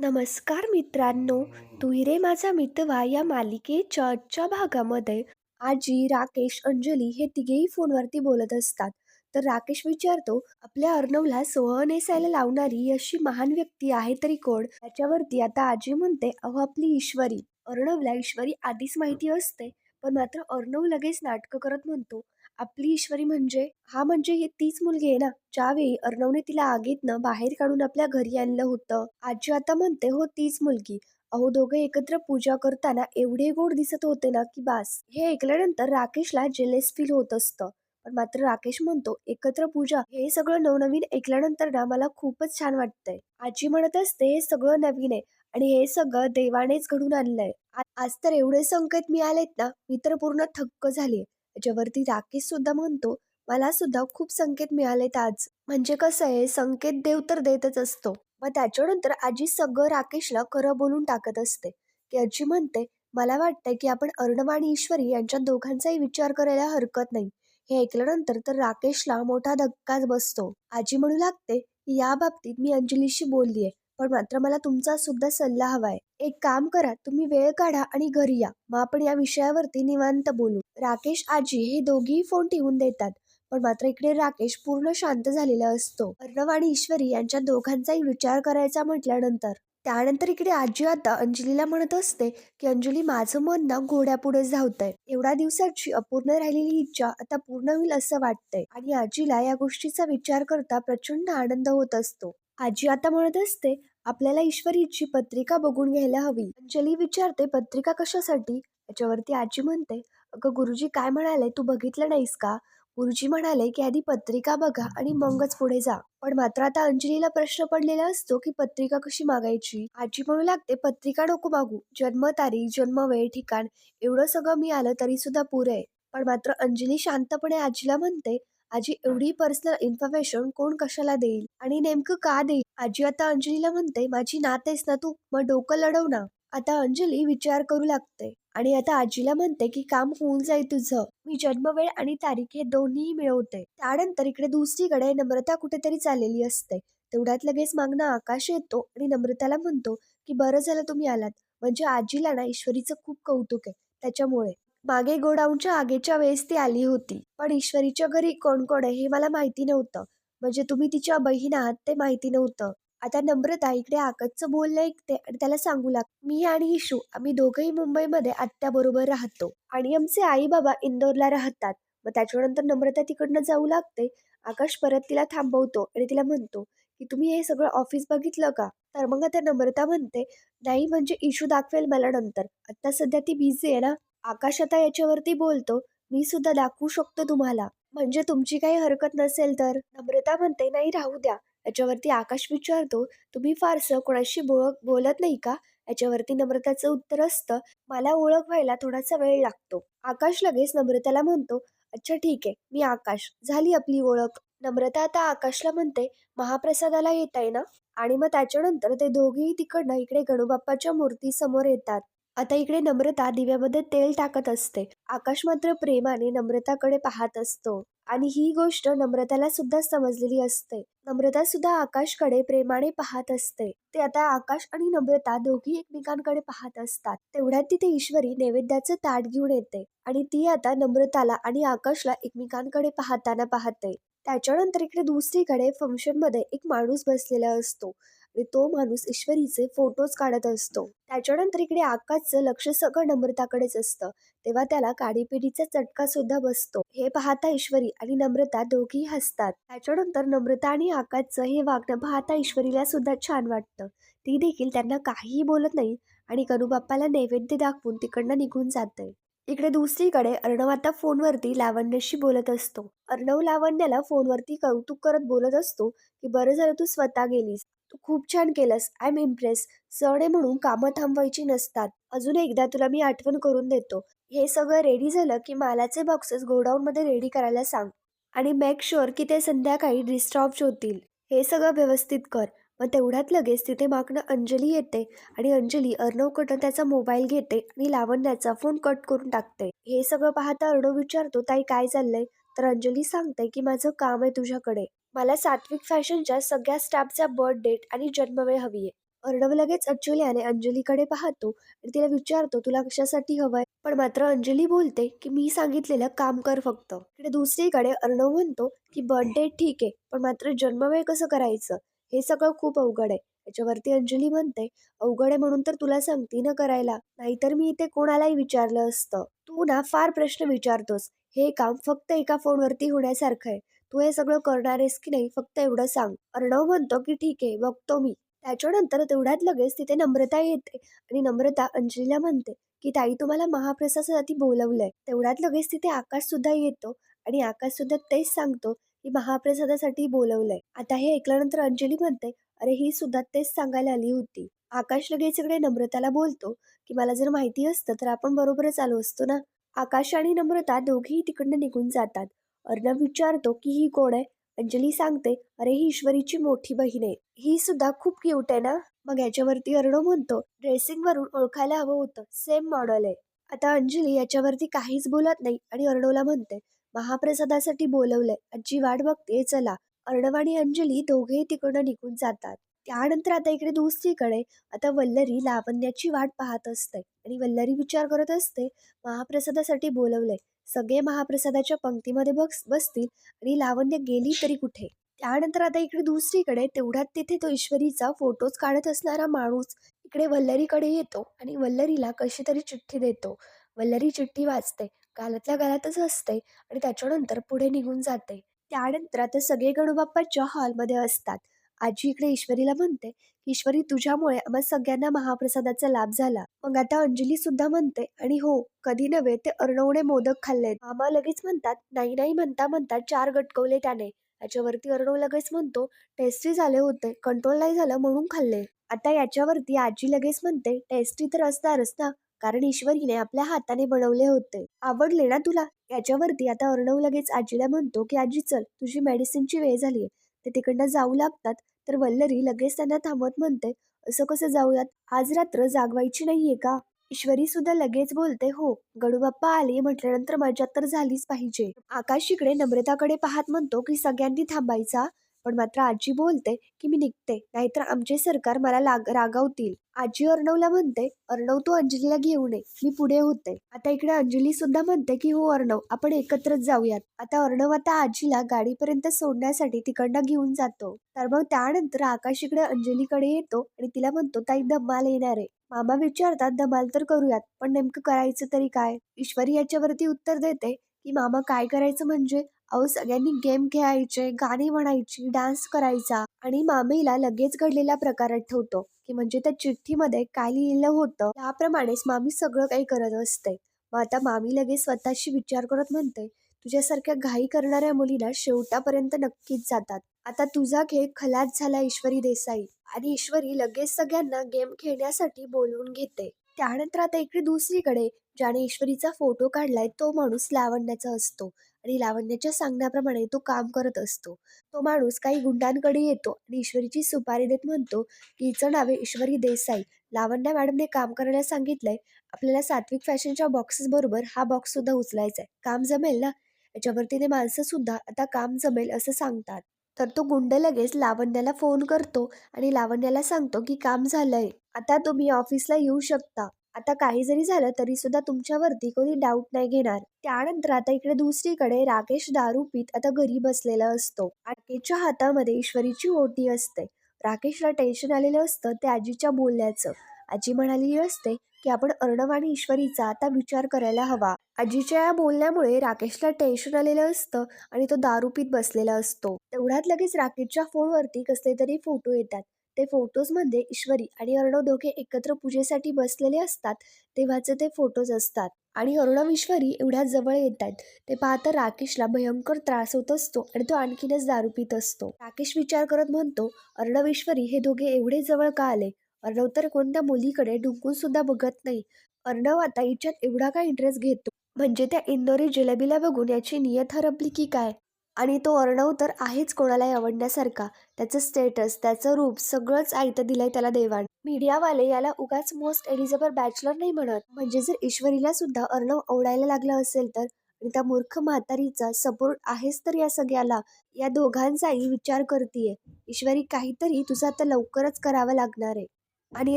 नमस्कार मित्रांनो तू रे माझा मितवा या मालिकेच्या आजच्या भागामध्ये. आजी राकेश अंजली हे तिघेही फोनवरती बोलत असतात. तर राकेश विचारतो आपल्या अर्णवला सोह नेसायला लावणारी अशी महान व्यक्ती आहे तरी कोण? त्याच्यावरती आता आजी म्हणते अहो आपली ईश्वरी. अर्णवला ईश्वरी आधीच माहिती असते पण मात्र अर्णव लगेच नाटकं करत म्हणतो आपली ईश्वरी म्हणजे हा म्हणजे हे तीच मुलगी आहे ना ज्यावेळी अर्णवने तिला आगीतनं बाहेर काढून आपल्या घरी आणलं होतं आजी आता म्हणते हो तीच मुलगी. अहो दोघे एकत्र पूजा करताना एवढे गोड दिसत होते ना की बास. हे ऐकल्यानंतर राकेशला जेलेस फील होत असतं. पण मात्र राकेश म्हणतो एकत्र पूजा हे सगळं नवनवीन ऐकल्यानंतर ना मला खूपच छान वाटतंय. आजी म्हणत असते हे सगळं नवीन आहे आणि हे सगळं देवानेच घडून आणलंय. आज तर एवढे संकेत मिळालेत ना मी तर पूर्ण थक्क झाली त्याच्यावरती राकेश सुद्धा म्हणतो मला सुद्धा खूप संकेत मिळालेत आज. म्हणजे कसं आहे संकेत देव तर देतच असतो. मग त्याच्यानंतर आजी सगळं राकेशला खरं बोलून टाकत असते. की आजी म्हणते मला वाटतंय की आपण अर्णव आणि ईश्वरी यांच्या दोघांचाही विचार करायला हरकत नाही. हे ऐकल्यानंतर तर राकेशला मोठा धक्काच बसतो. आजी म्हणू लागते की या बाबतीत मी अंजलीशी बोललीये. पण मात्र मला तुमचा सुद्धा सल्ला हवाय. एक काम करा तुम्ही वेळ काढा आणि घरी या. मग आपण या विषयावरती निवांत बोलू. राकेश आजी हे दोघेही फोन ठेवून देतात. पण मात्र इकडे राकेश पूर्ण शांत झालेला असतो. अर्णव आणि ईश्वरी यांच्या दोघांचाही विचार करायचा म्हटल्यानंतर त्यानंतर इकडे आजी आता अंजलीला म्हणत असते की अंजली माझं मन ना घोड्यापुढे धावतंय. एवढ्या दिवसाची अपूर्ण राहिलेली इच्छा आता पूर्ण होईल असं वाटतंय. आणि आजीला या गोष्टीचा विचार करता प्रचंड आनंद होत असतो. आजी आता म्हणत असते आपल्याला ईश्वरीची पत्रिका बघून घ्यायला हवी. अंजली विचारते पत्रिका कशासाठी? याच्यावरती आजी म्हणते अगं गुरुजी काय म्हणाले तू बघितलं नाहीस का? गुरुजी म्हणाले की आधी पत्रिका बघा आणि मगच पुढे जा. पण मात्र आता अंजलीला प्रश्न पडलेला असतो की पत्रिका कशी मागायची? आजी म्हणू लागते पत्रिका नको मागू. जन्मतारीख जन्म वेळ ठिकाण एवढं सगळं मी आलं तरी सुद्धा पुरे पण मात्र अंजली शांतपणे आजीला म्हणते आजी एवढी पर्सनल इन्फॉर्मेशन कोण कशाला देईल? आणि नेमकं का देईल? आजी आता अंजलीला म्हणते माझी नातेस ना तू मग डोकं लढव ना. आता अंजली विचार करू लागते. आणि आता आजीला म्हणते की काम होऊन जाईल तुझं. मी जन्मवेळ आणि तारीख हे दोन्ही मिळवते. त्यानंतर इकडे दुसरीकडे नम्रता कुठेतरी चाललेली असते. तेवढ्यात लगेच मागणं आकाश येतो आणि नम्रताला म्हणतो की बरं झालं तुम्ही आलात. म्हणजे आजीला ना ईश्वरीचं खूप कौतुक आहे. त्याच्यामुळे मागे गोडाऊनच्या आगेच्या वेळेस ती आली होती. पण ईश्वरीच्या घरी कोण कोण आहे हे मला माहिती नव्हतं. म्हणजे तुम्ही तिच्या बहीण आहात ते माहिती नव्हतं. आता नम्रता इकडे आकाशचं बोलणं ऐकते आणि त्याला सांगू लाग मी आणि इशू आम्ही दोघंही मुंबईमध्ये आत्याबरोबर राहतो. आणि आमचे आई बाबा इंदोरला राहतात. मग त्याच्यानंतर नम्रता तिकडनं जाऊ लागते. आकाश परत तिला थांबवतो आणि तिला म्हणतो की तुम्ही हे सगळं ऑफिस बघितलं का? तर मग आता नम्रता म्हणते नाही म्हणजे इशू दाखवेल मला नंतर. आता सध्या ती बिझी आहे ना. आकाश आता याच्यावरती बोलतो मी सुद्धा दाखवू शकतो तुम्हाला. म्हणजे तुमची काही हरकत नसेल तर. नम्रता म्हणते नाही राहू द्या. याच्यावरती आकाश विचारतो तुम्ही फारसं कोणाशी बोळ बोलत नाही का? याच्यावरती नम्रताचं उत्तर असतं मला ओळख व्हायला थोडासा वेळ लागतो. आकाश लगेच नम्रताला म्हणतो अच्छा ठीक आहे मी आकाश. झाली आपली ओळख. नम्रता आता आकाशला म्हणते महाप्रसादाला येत आहे ना? आणि मग त्याच्यानंतर ते दोघेही तिकडनं इकडे गणूबाप्पाच्या मूर्ती समोर येतात. आता इकडे नम्रता दिव्यामध्ये तेल टाकत असते. आकाश मात्र प्रेमाने नम्रताकडे पाहत असतो. आणि ही गोष्ट नम्रताला सुद्धा समजलेली असते. नम्रता सुद्धा आकाशकडे प्रेमाने पाहत असते. ते आता आकाश आणि नम्रता दोघी एकमेकांकडे पाहत असतात. तेवढ्यात तिथे ईश्वरी नैवेद्याचं ताट घेऊन येते. आणि ती आता नम्रताला आणि आकाशला एकमेकांकडे पाहताना पाहते. त्याच्यानंतर इकडे दुसरीकडे फंक्शनमध्ये एक माणूस बसलेला असतो. आणि तो माणूस ईश्वरीचे फोटोज काढत असतो. त्याच्यानंतर इकडे आकाशचं लक्ष सगळं नम्रताकडेच असतं. तेव्हा त्याला काडीपिडीचा चटका सुद्धा बसतो. हे पाहता ईश्वरी आणि नम्रता दोघी हसतात. त्याच्यानंतर नम्रता आणि आकाशचं हे वागणं पाहता ईश्वरीला सुद्धा छान वाटतं. ती देखील त्यांना काहीही बोलत नाही आणि कनुबाप्पाला नैवेद्य दाखवून तिकडनं निघून जाते. इकडे दुसरीकडे अर्णव आता फोनवरती लावण्याशी बोलत असतो. अर्णव लावण्याला फोनवरती कौतुक करत बोलत असतो की बरं झालं तू स्वतः गेलीस. तू खूप छान केलंस. I am impress. सणे म्हणून कामं थांबवायची नसतात. अजून एकदा तुला मी आठवण करून देतो. हे सगळं रेडी झालं की मालाचे बॉक्सेस गोडाऊनमध्ये रेडी करायला सांग. आणि मेक शुअर की ते संध्याकाळी डिस्टॉर्ब्स होतील. हे सगळं व्यवस्थित कर. मग तेवढ्यात लगेच तिथे मागणं अंजली येते आणि अंजली अर्णवकडनं त्याचा मोबाईल घेते आणि लावण्याचा फोन कट करून टाकते. हे सगळं पाहता अर्णव विचारतो ताई काय चाललंय? तर अंजली सांगते की माझं काम आहे तुझ्याकडे. मला सात्विक फॅशनच्या सगळ्या स्टाफचा बर्थ डेट आणि जन्मवेळ हवी आहे. अर्णव लगेच अच्युल्याने आणि अंजलीकडे पाहतो आणि तिला विचारतो तुला कशासाठी हवंय? पण मात्र अंजली बोलते की मी सांगितलेलं काम कर फक्त. इकडे दुसरीकडे अर्णव म्हणतो की बर्थडे ठीक आहे पण मात्र जन्मवेळ कसं करायचं? हे सगळं खूप अवघड आहे. याच्यावरती अंजली म्हणते अवघड आहे म्हणून तर तुला सांगते ना करायला नाहीतर मी इथे कोणालाही विचारलं असतं. तू ना फार प्रश्न विचारतोस. हे काम फक्त एका फोनवरती होण्यासारखं आहे. तू हे सगळं करणार आहेस की नाही फक्त एवढं सांग. अर्णव म्हणतो की ठीक आहे बघतो मी. त्याच्यानंतर तेवढ्यात लगेच तिथे नम्रता येते आणि नम्रता अंजलीला म्हणते की ताई तुम्हाला महाप्रसादासाठी बोलवलंय. तेवढ्यात लगेच तिथे आकाश सुद्धा येतो आणि आकाश सुद्धा तेच सांगतो की महाप्रसादासाठी बोलवलंय. आता हे ऐकल्यानंतर अंजली म्हणते अरे ही सुद्धा तेच सांगायला आली होती. आकाश लगेच इकडे नम्रताला बोलतो की मला जर माहिती असतं तर आपण बरोबरच आलो असतो ना. आकाश आणि नम्रता दोघेही तिकडनं निघून जातात. अर्णव विचारतो की ही कोण आहे? अंजली सांगते अरे ही ईश्वरीची मोठी बहीण आहे. ही सुद्धा खूप क्यूट आहे ना? मग याच्यावरती अर्णव म्हणतो ड्रेसिंग वरून ओळखायला हवं होतं. सेम मॉडेल आहे. आता अंजली याच्यावरती काहीच बोलत नाही आणि अर्णवला म्हणते महाप्रसादासाठी बोलवलंय. आजी वाट बघते चला. अर्णव आणि अंजली दोघेही तिकडनं निघून जातात. त्यानंतर आता इकडे दुसरीकडे आता वल्लरी लावण्याची वाट पाहत असते. आणि वल्लरी विचार करत असते महाप्रसादासाठी बोलवलंय. सगळे महाप्रसादाच्या पंक्तीमध्ये बस बसतील आणि लावण्य गेली तरी कुठे? त्यानंतर आता इकडे दुसरीकडे तेवढ्यात तिथे तो ईश्वरीचा फोटोज काढत असणारा माणूस इकडे वल्लरीकडे येतो आणि वल्लरीला कशी तरी चिठ्ठी देतो. वल्लरी चिठ्ठी वाचते गालातल्या गालातच असते आणि त्याच्यानंतर पुढे निघून जाते. त्यानंतर आता सगळे गणूबाप्पाच्या हॉलमध्ये असतात. आजी इकडे ईश्वरीला म्हणते की ईश्वरी तुझ्यामुळे आम्हा सगळ्यांना महाप्रसादाचा लाभ झाला. मग आता अंजली सुद्धा म्हणते आणि हो कधी नव्हे ते अर्णवणे मोदक खाल्ले मामा लगेच म्हणतात नाही नाही म्हणता म्हणता चार गटकवले त्याने. याच्यावरती अर्णव लगेच म्हणतो टेस्टी झाले होते कंट्रोल नाही झालं म्हणून खाल्ले. आता याच्यावरती आजी लगेच म्हणते टेस्टी तर असणारच ना कारण ईश्वरीने आपल्या हाताने बनवले होते. आवडले ना तुला? याच्यावरती आता अर्णव लगेच आजीला म्हणतो की आजी चल तुझी मेडिसिनची वेळ झाली ते तिकडनं जाऊ लागतात. तर वल्लरी लगेच त्यांना थांबत म्हणते असं कसं जाऊयात? आज रात्र जागवायची नाहीये का? ईश्वरी सुद्धा लगेच बोलते हो गडूबाप्पा आले म्हटल्यानंतर मजा तर झालीच पाहिजे. आकाश इकडे नम्रताकडे पाहत म्हणतो की सगळ्यांनी थांबायचा पण मात्र आजी बोलते की मी निघते नाहीतर आमचे सरकार मला लाग रागावतील. आजी अर्णवला म्हणते अर्णव तू अंजलीला घेऊ नये मी पुढे होते. आता इकडे अंजली सुद्धा म्हणते की हो अर्णव आपण एकत्रच जाऊयात. आता अर्णव आता आजीला गाडीपर्यंत सोडण्यासाठी तिकडनं घेऊन जातो. तर मग त्यानंतर आकाश इकडे अंजलीकडे येतो आणि तिला म्हणतो ताई धमाल येणार आहे. मामा विचारतात धमाल तर करूयात पण नेमकं करायचं तरी काय? ईश्वरी याच्यावरती उत्तर देते की मामा काय करायचं म्हणजे अहो सगळ्यांनी गेम खेळायचे गाणी म्हणायची डान्स करायचा. आणि मामीला लगेच घडलेला प्रकार आठवतो की म्हणजे त्या चिठ्ठीमध्ये काय लिहिलेलं होतं. त्याप्रमाणेच मामी सगळं काही करत असते. मग आता मामी लगेच स्वतःशी विचार करत म्हणते तुझ्यासारख्या घाई करणाऱ्या मुलीला शेवटापर्यंत नक्कीच जातात. आता तुझा खेळ खलास झाला ईश्वरी देसाई. आणि ईश्वरी लगेच सगळ्यांना गेम खेळण्यासाठी बोलवून घेते. त्यानंतर आता इकडे दुसरीकडे ज्याने ईश्वरीचा फोटो काढलाय तो माणूस लावण्याचा असतो. आणि लावण्याच्या सांगण्याप्रमाणे तो काम करत असतो. तो माणूस काही गुंडांकडे येतो आणि ईश्वरीची सुपारी देत म्हणतो की हिचं नाव आहे ईश्वरी देसाई. लावण्या मॅडमने काम करायला सांगितलंय. आपल्याला सात्विक फॅशनच्या बॉक्सेस बरोबर हा बॉक्स सुद्धा उचलायचा आहे काम जमेल ना? याच्यावरती ते माणसं सुद्धा आता काम जमेल असं सांगतात. तर तो गुंड लगेच लावण्याला फोन करतो आणि लावण्याला सांगतो की काम झालंय. आता तुम्ही ऑफिसला येऊ शकता. आता काही जरी झालं तरी सुद्धा तुमच्यावरती कोणी डाऊट नाही घेणार. त्यानंतर आता इकडे दुसरीकडे राकेश दारू पीत आता घरी बसलेला असतो. राकेशच्या हातामध्ये ईश्वरीची ओटी असते. राकेशला टेन्शन आलेलं असतं त्या आजीच्या बोलण्याचं. आजी म्हणालेली असते की आपण अर्णव आणि ईश्वरीचा आता विचार करायला हवा. आजीच्या या बोलण्यामुळे राकेशला टेन्शन आलेलं असतं आणि तो दारू पीत बसलेला असतो. तेवढ्यात लगेच राकेशच्या फोनवरती कसले तरी फोटो येतात. ते फोटोजमध्ये ईश्वरी आणि अर्णव दोघे एकत्र पूजेसाठी बसलेले असतात तेव्हाचे ते फोटोज असतात. आणि अर्णव ईश्वरी एवढ्या जवळ येतात ते पाहता राकेशला भयंकर त्रास होत असतो आणि तो आणखीनच दारू पित असतो. राकेश विचार करत म्हणतो अर्णव ईश्वरी हे दोघे एवढे जवळ का आले? अर्णव तर कोणत्या मुलीकडे डुंकून सुद्धा बघत नाही. अर्णव आता हिच्यात एवढा काय इंटरेस्ट घेतो? म्हणजे त्या इंदोरी जिलेबीला बघून याची नियत हरपली की काय? आणि तो अर्णव तर आहेच कोणालाही आवडण्यासारखा. त्याचं स्टेटस त्याचं रूप सगळंच आयतं दिलंय त्याला देवाण मीडियावाले याला उगाच मोस्ट एलिझेबल बॅचलर नाही म्हणत. म्हणजे जर ईश्वरीला सुद्धा अर्णव आवडायला लागला असेल तर? आणि त्या मूर्ख म्हातारीचा सपोर्ट आहेच तर या सगळ्याला. या दोघांचाही विचार करतीये. ईश्वरी काहीतरी तुझं आता लवकरच करावं लागणार आहे. आणि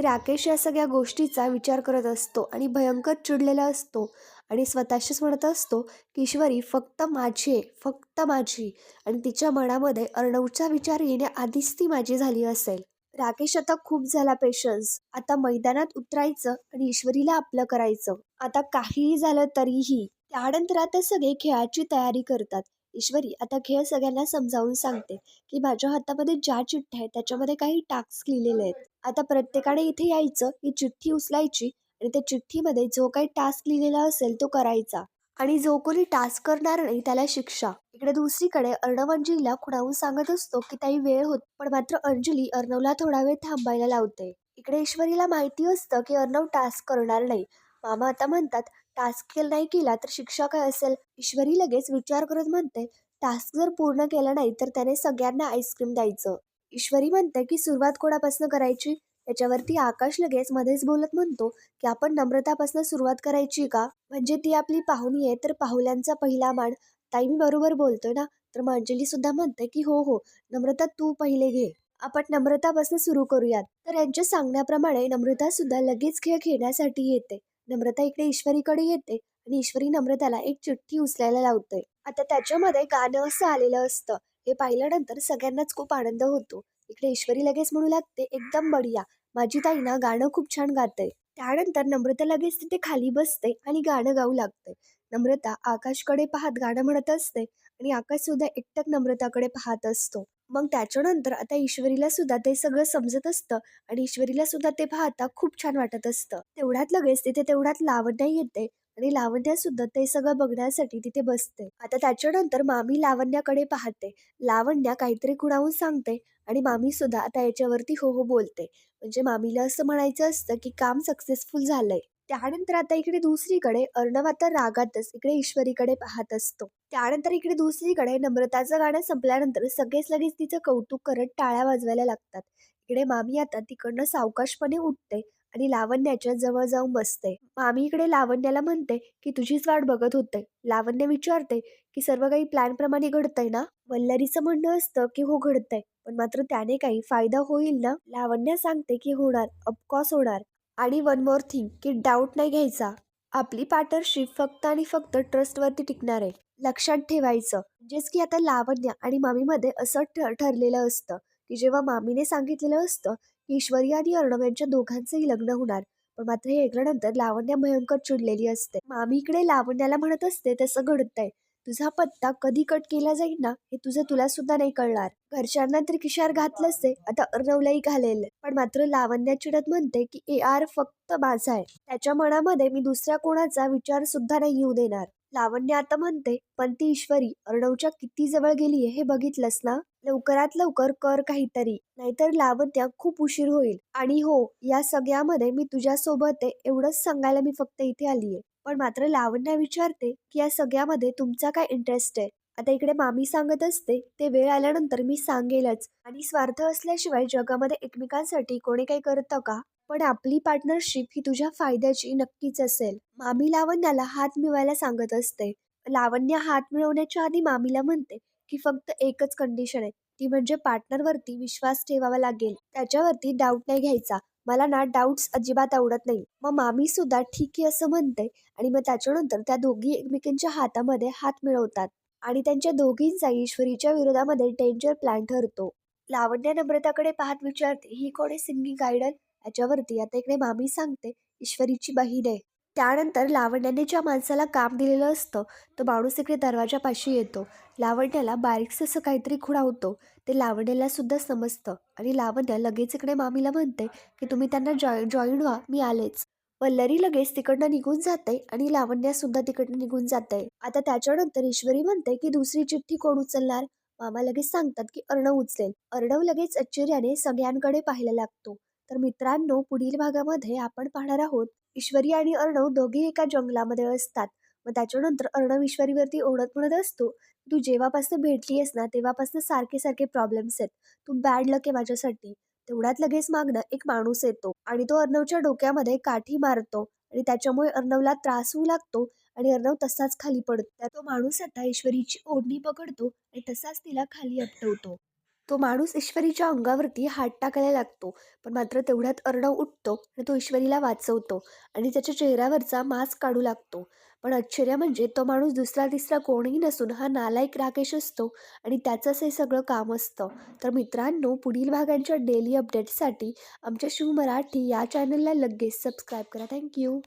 राकेश या सगळ्या गोष्टीचा विचार करत असतो आणि भयंकर चिडलेला असतो. आणि स्वतःशीच म्हणत असतो की ईश्वरी फक्त माझी फक्त माझी आणि तिच्या मनामध्ये अर्णवचा विचार येण्याआधीच ती माझी झाली असेल. राकेश आता खूप झाला पेशन्स आता मैदानात उतरायचं आणि ईश्वरीला आपलं करायचं. आता काहीही झालं तरीही त्यानंतर आता सगळे खेळाची तयारी करतात. ईश्वरी आता खेळ सगळ्यांना समजावून सांगते की माझ्या हातामध्ये ज्या चिठ्ठ्या आहेत त्याच्यामध्ये काही टास्क लिहिलेले आहेत. आता प्रत्येकाने इथे यायचं ही चिठ्ठी उचलायची आणि त्या चिठ्ठीमध्ये जो काही टास्क लिहिलेला असेल तो करायचा. आणि जो कोणी टास्क करणार नाही त्याला शिक्षा. इकडे दुसरीकडे अर्णव अंजलीला खुणावून सांगत असतो की काही वेळ होत पण मात्र अंजली अर्णवला थोडा वेळ थांबायला लावते. इकडे ईश्वरीला माहिती असतं की अर्णव टास्क करणार नाही. मामा आता म्हणतात टास्क केला नाही केला तर शिक्षा काय असेल? ईश्वरी लगेच विचार करत म्हणते टास्क जर पूर्ण केला नाही तर त्याने सगळ्यांना आईस्क्रीम द्यायचं. ईश्वरी म्हणते की सुरुवात कोणापासून करायची? त्याच्यावरती आकाश लगेच मध्येच बोलत म्हणतो की आपण नम्रतापासून सुरुवात करायची का? म्हणजे ती आपली पाहुणी आहे तर पाहुल्यांचा पहिला मान ताई मी बरोबर बोलतोय ना? तर मग अंजली सुद्धा म्हणते की हो हो नम्रता तू पहिले घे. आपण नम्रतापासून सुरू करूयात. तर यांच्या सांगण्याप्रमाणे नम्रता सुद्धा लगेच खेळ खेळण्यासाठी येते. नम्रता इकडे ईश्वरीकडे येते आणि ईश्वरी नम्रताला एक चिठ्ठी उचलायला लावते. आता त्याच्यामध्ये गाणं असं आलेलं असतं. हे पाहिल्यानंतर सगळ्यांनाच खूप आनंद होतो. इकडे ईश्वरी लगेच म्हणू लागते एकदम बढिया. माझी ताई ना गाणं खूप छान गाते त्यानंतर नम्रता लगेच तिथे खाली बसते आणि गाणं गाऊ लागते. नम्रता आकाशकडे पाहत गाणं म्हणत असते आणि आकाश सुद्धा एकटक नम्रताकडे पाहत असतो. मग त्याच्यानंतर आता ईश्वरीला सुद्धा ते सगळं समजत असतं आणि ईश्वरीला सुद्धा ते पाहता खूप छान वाटत असतं. तेवढ्यात लगेच तिथे तेवढ्यात लावण्या येते. आणि लावण्या सुद्धा ते सगळं बघण्यासाठी तिथे बसते. आता त्याच्यानंतर मामी लावण्याकडे पाहते. लावण्या काहीतरी कुणाहून सांगते आणि मामी सुद्धा आता याच्यावरती हो हो बोलते. म्हणजे मामीला असं म्हणायचं असतं की काम सक्सेसफुल झालंय. त्यानंतर आता इकडे दुसरीकडे अर्णव आता रागातच इकडे ईश्वरीकडे पाहत असतो. त्यानंतर इकडे दुसरीकडे नम्रताचं गाणं संपल्यानंतर सगळेच लगेच तिचं कौतुक करत टाळ्या वाजवायला लागतात. इकडे मामी आता तिकडनं सावकाशपणे उठते आणि लावण्याच्या जवळ जाऊन बसते मामी इकडे लावण्याला म्हणते की तुझीच वाट बघत होते. लावण्य विचारते की सर्व काही प्लॅन प्रमाणे घडतंय ना? वल्लरीचं म्हणणं असतं की हो घडतंय. पण मात्र त्याने काही फायदा होईल ना? लावण्य सांगते की होणार. ऑफकोर्स होणार. आणि वन मोर थिंग की डाऊट नाही घ्यायचा. आपली पार्टनरशिप फक्त आणि फक्त ट्रस्टवरती टिकणार आहे. लक्षात ठेवायचं. म्हणजेच की आता लावण्य आणि मामीमध्ये असं ठरलेलं असतं की जेव्हा मामीने सांगितलेलं असतं ईश्वरी आणि अर्णव यांच्या दोघांचंही लग्न होणार. पण मात्र हे ऐकल्यानंतर लावण्या भयंकर चिडलेली असते. मामीकडे लावण्याला म्हणत असते तसं घडतंय. तुझा पत्ता कधी कट केला जाईल ना हे तुझं तुला सुद्धा नाही कळणार. घरच्यांना तरी किशार घातलंच ते आता अर्णवलाही घालेल. पण मात्र लावण्या चिडत म्हणते की ए आर फक्त माझा आहे. त्याच्या मनामध्ये मी दुसऱ्या कोणाचा विचार सुद्धा नाही येऊ देणार. लावण्य आता म्हणते पण ती ईश्वरी अर्णवच्या किती जवळ गेलीये हे बघितलंस ना? लवकरात लवकर कर काहीतरी नाहीतर लावण्या खूप उशीर होईल. आणि हो या सगळ्यामध्ये मी तुझ्या सोबत आहे एवढंच सांगायला मी फक्त इथे आलीये. पण मात्र लावण्या विचारते की या सगळ्यामध्ये तुमचा काय इंटरेस्ट आहे? आता इकडे मामी सांगत असते ते वेळ आल्यानंतर मी सांगेलच. आणि स्वार्थ असल्याशिवाय जगामध्ये एकमेकांसाठी कोणी काही करतं का? पण आपली पार्टनरशिप ही तुझ्या फायद्याची नक्कीच असेल. मामी लावण्याला हात मिळवायला सांगत असते. लावण्य हात मिळवण्याच्या आधी मामीला म्हणते की फक्त एकच कंडिशन आहे. ती म्हणजे पार्टनरवरती विश्वास ठेवावा लागेल. त्याच्यावरती डाऊट नाही घ्यायचा. मला ना डाऊट्स अजिबात आवडत नाही. मग मामी सुद्धा ठीक आहे असं म्हणते आणि मग त्याच्यानंतर त्या दोघी एकमेकींच्या हातामध्ये हात मिळवतात आणि त्यांच्या दोघींचा ईश्वरीच्या विरोधामध्ये डेंजर प्लॅन ठरतो. लावण्य नम्रताकडे पाहत विचारते ही कोणी सिंगिंग आयडल याच्यावरती. आता इकडे मामी सांगते ईश्वरीची बहीण आहे. त्यानंतर लावण्याने ज्या माणसाला काम दिलेलं असतं तो माणूस इकडे दरवाजापाशी येतो. लावण्याला बारीकसं असं काहीतरी खुणावतो ते लावण्याला सुद्धा समजतं. आणि लावण्या लगेच इकडे मामीला म्हणते की तुम्ही त्यांना जॉय जॉईन व्हा मी आलेच. वल्लरी लगेच तिकडनं निघून जाते आणि लावण्या सुद्धा तिकडनं निघून जाते. आता त्याच्यानंतर ईश्वरी म्हणते की दुसरी चिठ्ठी कोण उचलणार? मामा लगेच सांगतात की अर्णव उचलेल. अर्णव लगेच आश्चर्याने सगळ्यांकडे पाहायला लागतो. तर मित्रांनो पुढील भागामध्ये आपण पाहणार आहोत ईश्वरी आणि अर्णव दोघे एका जंगलामध्ये असतात. मग त्याच्यानंतर अर्णव ईश्वरीवरती ओढत म्हणत असतो तू जेव्हापासून भेटली आहेस ना तेव्हापासून सारखे सारखे प्रॉब्लेम्स आहेत. तू बॅड लक आहे माझ्यासाठी. तेवढ्यात लगेच मागणं एक माणूस येतो आणि तो अर्णवच्या डोक्यामध्ये काठी मारतो आणि त्याच्यामुळे अर्णवला त्रास होऊ लागतो आणि अर्णव तसाच खाली पडतो. तो माणूस आता ईश्वरीची ओढणी पकडतो आणि तसाच तिला खाली अपटवतो तो माणूस ईश्वरीच्या अंगावरती हात टाकायला लागतो. पण मात्र तेवढ्यात अर्णव उठतो आणि तो ईश्वरीला वाचवतो आणि त्याच्या चेहऱ्यावरचा मास्क काढू लागतो. पण आश्चर्य म्हणजे तो माणूस दुसरा तिसरा कोणीही नसून हा नालायक राकेश असतो आणि त्याचंच हे सगळं काम असतं. तर मित्रांनो पुढील भागांच्या डेली अपडेट्ससाठी आमच्या शिव मराठी या चॅनलला लगेच सबस्क्राईब करा. थँक्यू.